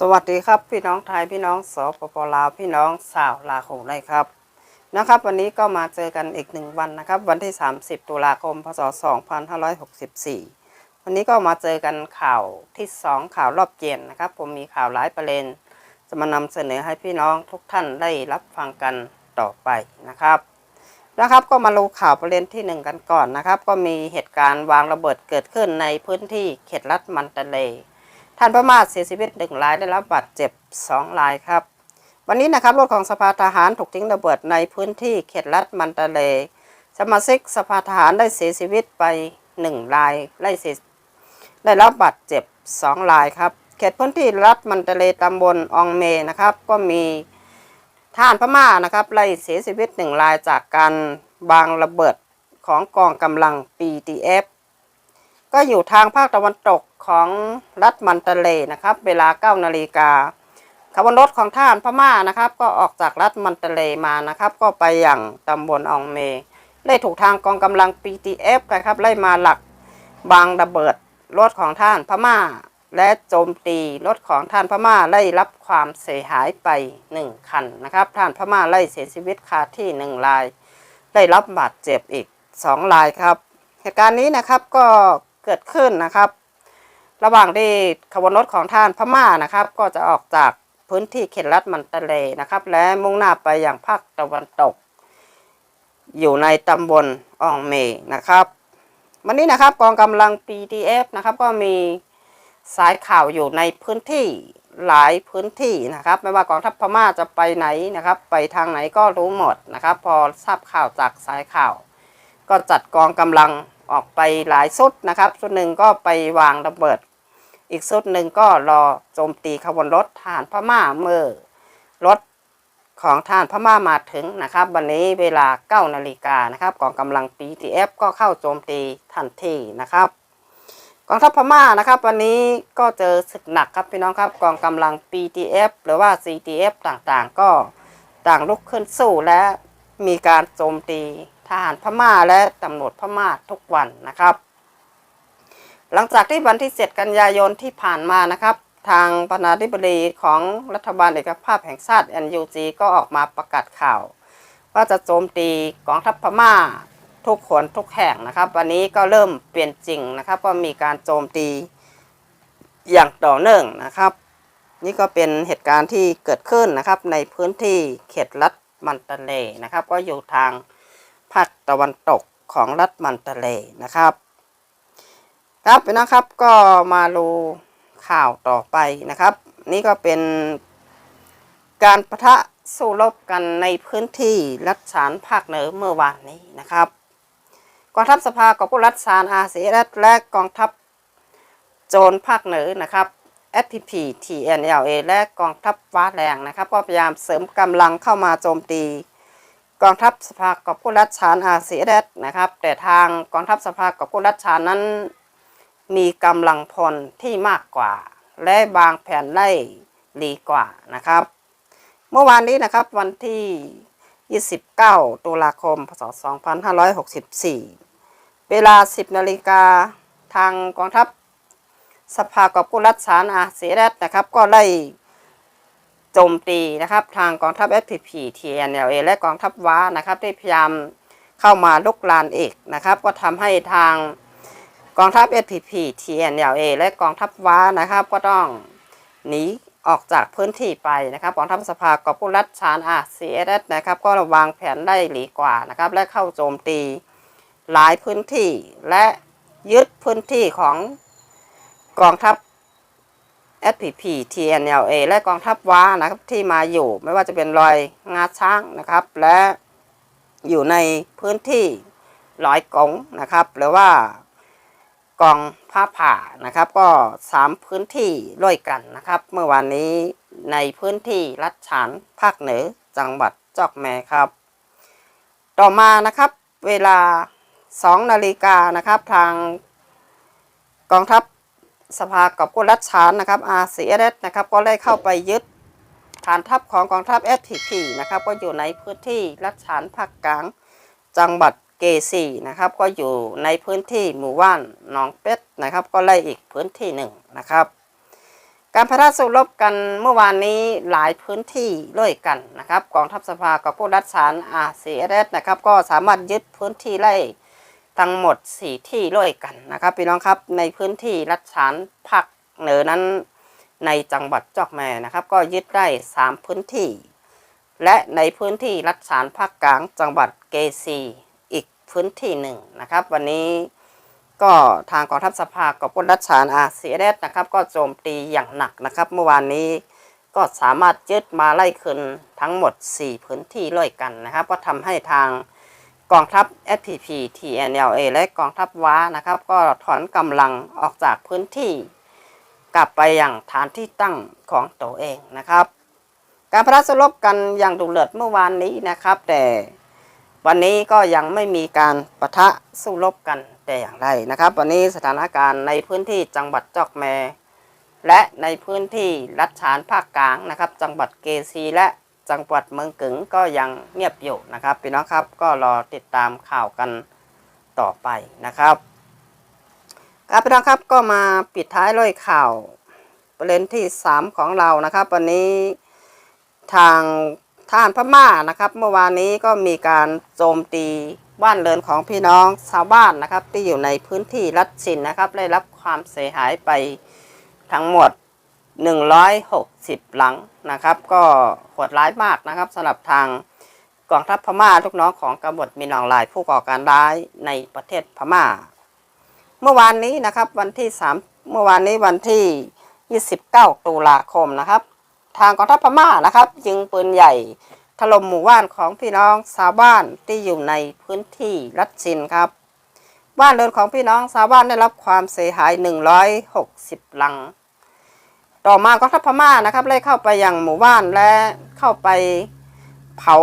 สวัสดีครับพี่น้องไทยพี่น้องสปปลาวพี่น้องสาวลาโขงได้ครับนะครับ วันนี้ก็มาเจอกันอีกหนึ่งวันนะครับ วันที่ 30 ตุลาคมพศ 2564 วันนี้ก็มาเจอกันข่าวที่ 2 ข่าวรอบเย็นนะครับ ผมมีข่าวหลายประเด็น จะมานำเสนอให้พี่น้องทุกท่านได้รับฟังกันต่อไปนะครับนะครับก็มาดูข่าวประเด็นที่หนึ่งกันก่อนนะครับ ก็มีเหตุการณ์วางระเบิดเกิดขึ้นในพื้นที่เขตรัฐมันตะเล ท่านพม่าเสียชีวิตหนึ่งรายได้รับบาดเจ็บสองรายครับ วันนี้นะครับรถของสภาทหารถูกทิ้งระเบิดในพื้นที่เขตรัฐมันตะเลสมาชิกสภาทหารได้เสียชีวิตไปหนึ่งรายได้เสียได้รับบาดเจ็บสองรายครับ เขตพื้นที่รัฐมันตะเลตำบลอองเมนะครับ ก็มีทหารพม่านะครับไล่เสียชีวิตหนึ่งรายจากการบางระเบิดของกองกำลัง PTF ก็อยู่ทางภาคตะวันตก ของรัฐมันตะเลนะครับ เวลา9นาฬิกาขบวนรถของทหารพม่านะครับ ก็ออกจากรัฐมันตะเลมานะครับ ก็ไปอย่างตำบลอองเมไล่ถูกทางกองกำลัง PTF นะครับไล่มาหลักบางระเบิดรถของท่านพม่า และโจมตีรถของท่านพม่าไล่รับความเสียหายไปหนึ่งคันนะครับ ท่านพม่าไล่เสียชีวิตคาที่หนึ่งราย ได้รับบาดเจ็บอีกสองรายครับ เหตุการณ์นี้นะครับก็เกิดขึ้นนะครับ ระหว่างที่ขบวนรถของท่านพม่านะครับ ก็จะออกจากพื้นที่เขตรัฐมันตะเลนะครับ และมุ่งหน้าไปอย่างภาคตะวันตก อยู่ในตำบลอองเมนะครับ วันนี้นะครับกองกำลัง PTF นะครับ ก็มีสายข่าวอยู่ในพื้นที่หลายพื้นที่นะครับ ไม่ว่ากองทัพพม่าจะไปไหนนะครับ ไปทางไหนก็รู้หมดนะครับ พอทราบข่าวจากสายข่าว ก็จัดกองกำลังออกไปหลายสุดนะครับชุดหนึ่งก็ไปวางระเบิด อีกสุดหนึ่งก็รอโจมตีขบวนรถทหารพม่าเมื่อรถของทหารพม่ามาถึงนะครับ วันนี้เวลา 9 นาฬิกานะครับกองกำลัง PTF ก็เข้าโจมตีทันทีนะครับกองทัพพม่านะครับ วันนี้ก็เจอศึกหนักครับพี่น้องครับกองกำลัง PTF หรือว่า CTF ต่างๆ ก็ต่างลุกขึ้นสู้และมีการโจมตีทหารพม่าและตำรวจพม่าทุกวันนะครับ หลังจากที่วันที่ 7 กันยายนที่ผ่านมานะครับ ทางประธานาธิบดีของรัฐบาลเอกภาพแห่งชาติ NUG ก็ออกมาประกาศข่าว ว่าจะโจมตีกองทัพพม่าทุกคนทุกแห่งนะครับ วันนี้ก็เริ่มเปลี่ยนจริงนะครับก็มีการโจมตีอย่างต่อเนื่องนะครับ นี่ก็เป็นเหตุการณ์ที่เกิดขึ้นนะครับ ในพื้นที่เขตรัฐมันตะเลนะครับ ก็อยู่ทางภาคตะวันตกของรัฐมันตะเลนะครับ ครับนะครับก็มาดูข่าวต่อไปนะครับ นี่ก็เป็นการประทะสู้รบกันในพื้นที่รัฐฉานภาคเหนือเมื่อวานนี้นะครับกองทัพสภากองผู้รัฐฉานอาเซียและกองทัพโจรภาคเหนือนะครับ SPP TNLA และกองทัพฟ้าแรงนะครับ ก็พยายามเสริมกำลังเข้ามาโจมตี กองทัพสภากอบกู้รัฐฉานอาเซียนนะครับ แต่ทางกองทัพสภากอบกู้รัฐฉานนั้น มีกำลังพลที่มากกว่า และบางแผนได้ดีกว่านะครับ เมื่อวานนี้นะครับวันที่ 29 ตุลาคม พศ 2564 เวลา 10 นาฬิกาทางกองทัพ สภากอบกู้รัฐฉานอาเซียนนะครับ ก็ได้โจมตีนะครับ ทางกองทัพ FPP TNLA และกองทัพว้านะครับ ได้พยายามเข้ามาลุกลานเอกนะครับ ก็ทำให้ทาง กองทัพ FPP TNLA และกองทัพว้านะครับ ก็ต้องหนีออกจากพื้นที่ไปนะครับกองทัพสภากอบกู้รัฐชานอาซียนนะครับ ก็วางแผนได้หลีกว่านะครับ และเข้าโจมตีหลายพื้นที่และยึดพื้นที่ของกองทัพ SPP TNLA และกองทัพว้านะครับที่มาอยู่ไม่ว่าจะเป็นรอยงาช้างนะครับ และอยู่ในพื้นที่ร้อยกงนะครับ หรือว่า กองผ้าผ่านะครับ ก็สามพื้นที่ด้วยกันนะครับ เมื่อวานนี้ในพื้นที่รัฐฉานภาคเหนือจังหวัดจอกแมครับ ต่อมานะครับเวลา 2 นาฬิกานะครับทางกองทัพสภากอบกู้รัฐฉานนะครับ RCS นะครับ ก็ได้เข้าไปยึดฐานทัพของกองทัพ SPP นะครับ ก็อยู่ในพื้นที่รัฐฉานภาคกลางจังหวัด เกซีนะครับ ก็อยู่ในพื้นที่หมู่บ้านหนองเป็ดนะครับ ก็ไล่อีกพื้นที่หนึ่งนะครับ การพระราชสู้รบกันเมื่อวานนี้หลายพื้นที่ด้วยกันนะครับกองทัพสภากับผู้รัฐสารอาเซียนะครับก็สามารถยึดพื้นที่ไล่ทั้งหมด 4 ที่ด้วยกันนะครับพี่น้องครับในพื้นที่รัฐสารภาคเหนือนั้นในจังหวัดจอกแม่นะครับ ก็ยึดได้ 3 พื้นที่ และในพื้นที่รัฐสารภาคกลางจังหวัดเกซี พื้นที่หนึ่งนะครับ วันนี้ก็ทางกองทัพสภากับพลรัฐสารอาเซียนนะครับ ก็โจมตีอย่างหนักนะครับ เมื่อวานนี้ก็สามารถยึดมาไล่คืนทั้งหมด 4 พื้นที่เลยกันนะครับ ก็ทำให้ทางกองทัพ SPP TNLA และกองทัพว้านะครับ ก็ถอนกำลังออกจากพื้นที่ กลับไปอย่างฐานที่ตั้งของตัวเองนะครับ การพระราชรบกันอย่างดุเดือดเมื่อวานนี้นะครับ แต่ วันนี้ก็ยังไม่มีการปะทะสู้รบกันแต่อย่างใดนะครับ วันนี้สถานการณ์ในพื้นที่จังหวัดจอกแม และในพื้นที่รัฐฉานภาคกลางนะครับ จังหวัดเกซีและจังหวัดเมืองกึ๋งก็ยังเงียบอยู่นะครับพี่น้องครับก็รอติดตามข่าวกันต่อไปนะครับครับพี่น้องครับก็มาปิดท้ายด้วยข่าวประเด็นที่ 3 ของเรานะครับ วันนี้ทาง ทหารพม่านะครับ เมื่อวานนี้ก็มีการโจมตีบ้านเรือนของพี่น้องชาวบ้านนะครับ ที่อยู่ในพื้นที่รัฐชินนะครับ ได้รับความเสียหายไปทั้งหมด 160 หลังนะครับ ก็โหดร้ายมากนะครับสำหรับทางกองทัพพม่าลูกน้องของกบฏมินองไลน์ผู้ก่อการร้ายในประเทศพม่า เมื่อวานนี้นะครับวันที่ 3 เมื่อวานนี้วันที่ 29 ตุลาคมนะครับ ทางกองทัพพม่านะครับ ยิงปืนใหญ่ถล่มหมู่บ้านของพี่น้องชาวบ้านที่อยู่ในพื้นที่รัฐชินครับ บ้านเรือนของพี่น้องชาวบ้านได้รับความเสียหาย 160 หลัง ต่อมากองทัพพม่านะครับได้เข้าไปยังหมู่บ้านและเข้าไปเผา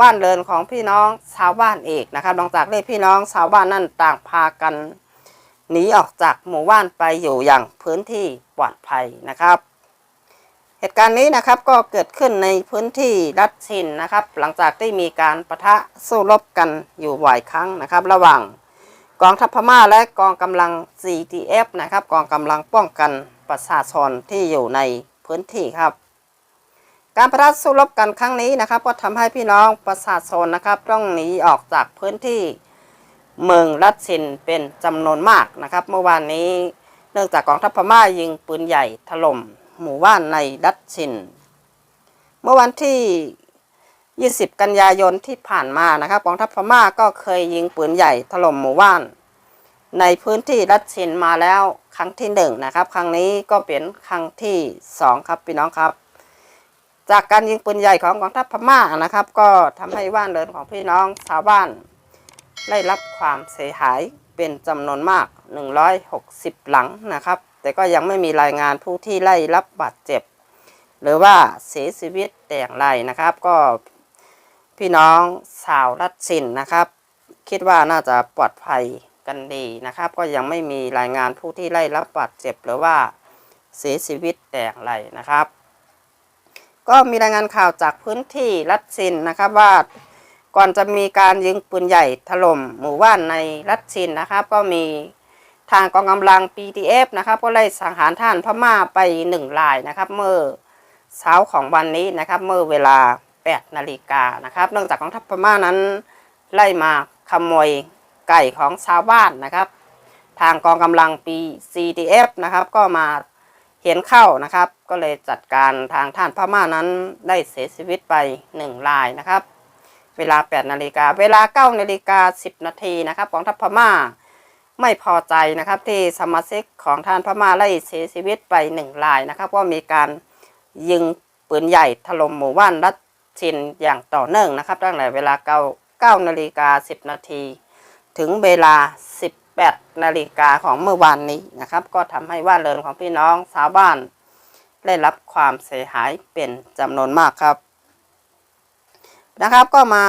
บ้านเรือนของพี่น้องชาวบ้านเอกนะครับหลังจากที่พี่น้องชาวบ้านนั่นต่างพากันหนีออกจากหมู่บ้านไปอยู่อย่างพื้นที่ปลอดภัยนะครับ เหตุการณ์นี้นะครับก็เกิดขึ้นในพื้นที่รัฐชินนะครับ หลังจากที่มีการประทะสู้รบกันอยู่บ่อยครั้งนะครับ ระหว่างกองทัพพม่าและกองกำลัง CTF นะครับ กองกำลังป้องกันประชาชนที่อยู่ในพื้นที่ครับ การประทะสู้รบกันครั้งนี้นะครับ ก็ทำให้พี่น้องประชาชนนะครับ ต้องหนีออกจากพื้นที่เมืองรัดชินเป็นจำนวนมากนะครับ เมื่อวานนี้เนื่องจากกองทัพพม่ายิงปืนใหญ่ถล่ม หมู่บ้านในรัดชิน เมื่อวันที่ 20 กันยายนที่ผ่านมานะครับกองทัพพม่าก็เคยยิงปืนใหญ่ถล่มหมู่บ้าน ในพื้นที่รัดชินมาแล้วครั้งที่หนึ่งนะครับ ครั้งนี้ก็เป็นครั้งที่สองครับพี่น้องครับ จากการยิงปืนใหญ่ของกองทัพพม่านะครับ ก็ทำให้บ้านเรือนของพี่น้องชาวบ้าน ได้รับความเสียหายเป็นจำนวนมาก 160 หลังนะครับ แต่ก็ยังไม่มีรายงานผู้ที่ไล่รับบาดเจ็บ หรือว่าเสียชีวิตแต่อย่างไรนะครับ ก็พี่น้องชาวรัฐสินนะครับ คิดว่าน่าจะปลอดภัยกันดีนะครับ ก็ยังไม่มีรายงานผู้ที่ไล่รับบาดเจ็บหรือว่าเสียชีวิตแต่อย่างไรนะครับ ก็มีรายงานข่าวจากพื้นที่รัฐสินนะครับว่าก่อนจะมีการยิงปืนใหญ่ถล่มหมู่บ้านในรัฐชินนะครับ ก็มี ทางกองกำลัง PTF นะครับก็ไล่สังหารท่านพม่าไปหนึ่งรายนะครับ เมื่อเช้าของวันนี้นะครับ เมื่อเวลา 8 นาฬิกานะครับ เนื่องจากกองทัพพม่านั้นไล่มาขโมยไก่ของชาวบ้านนะครับ ทางกองกำลัง PCTF นะครับก็มาเห็นเข้านะครับ ก็เลยจัดการทางท่านพม่านั้นได้เสียชีวิตไปหนึ่งรายนะครับ เวลา 8 นาฬิกาเวลา 9 นาฬิกา 10 นาทีนะครับกองทัพพม่า ไม่พอใจนะครับที่สมาชิกของท่านพม่าไล่เสียชีวิตไปหนึ่งรายนะครับว่ามีการยิงปืนใหญ่ถล่มหมู่บ้านรัฐชินอย่างต่อเนื่องนะครับ ตั้งแต่เวลา9 9นาฬิกา10นาทีถึงเวลา18นาฬิกาของเมื่อวานนี้นะครับ ก็ทำให้บ้าเรือนของพี่น้องชาวบ้าน ได้รับความเสียหายเป็นจำนวนมากครับนะครับก็มา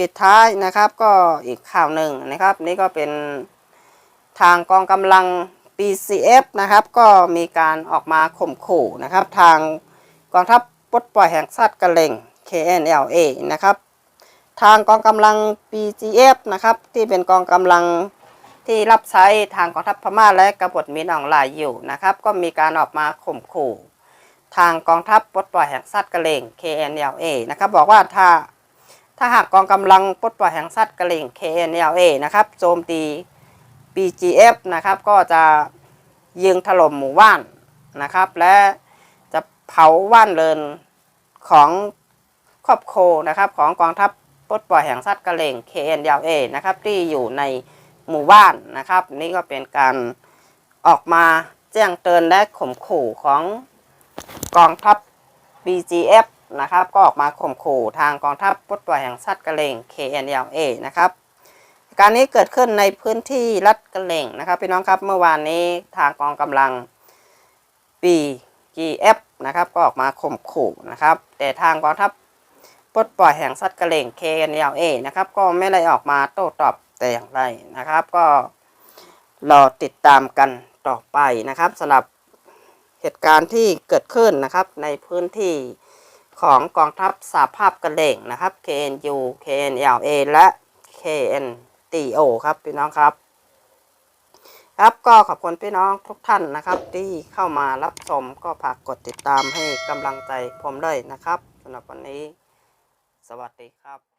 ปิดท้ายนะครับ ก็อีกข่าวหนึ่งนะครับ นี่ก็เป็นทางกองกำลัง BCF นะครับ ก็มีการออกมาข่มขู่นะครับ ทางกองทัพปลดปล่อยแห่งชาติกะเลง KNLA นะครับ ทางกองกำลัง BGF นะครับ ที่เป็นกองกำลังที่รับใช้ทางกองทัพพม่าและกบฏมินออนไลน์อยู่นะครับ ก็มีการออกมาข่มขู่ ทางกองทัพปลดปล่อยแห่งสัตว์กระเลง KNLA นะครับ บอกว่าถ้า ถ้าหากกองกำลังปลดปล่อยแห่งสัตว์กระเลง KNLA นะครับโจมตี BGF นะครับก็จะยิงถล่มหมู่บ้านนะครับ และจะเผาว่านเรินของครอบครัวนะครับของกองทัพปลดปล่อยแห่งสัตว์กระเลง KNLA นะครับที่อยู่ในหมู่บ้านนะครับ นี่ก็เป็นการออกมาแจ้งเตือนและข่มขู่ของกองทัพ BGF นะครับ ก็ออกมาข่มขู่ทางกองทัพปลดปล่อยแห่งสัตว์กระเลง KNLA นะครับการนี้เกิดขึ้นในพื้นที่รัฐกระเลงนะครับพี่น้องครับเมื่อวานนี้ทางกองกำลัง BGF นะครับก็ออกมาข่มขู่นะครับ แต่ทางกองทัพปลดปล่อยแห่งสัตว์กระเลง KNLA นะครับก็ไม่ได้ออกมาโต้ตอบแต่อย่างไรนะครับ ก็รอติดตามกันต่อไปนะครับสำหรับเหตุการณ์ที่เกิดขึ้นนะครับในพื้นที่ ของกองทัพสาภาพกระเหล่งนะครับ KNU KNLA และ KNTO ครับพี่น้องครับ ครับก็ขอบคุณพี่น้องทุกท่านนะครับ ที่เข้ามารับชมก็ฝากกดติดตามให้กำลังใจผมเลยนะครับสำหรับวันนี้ สวัสดีครับ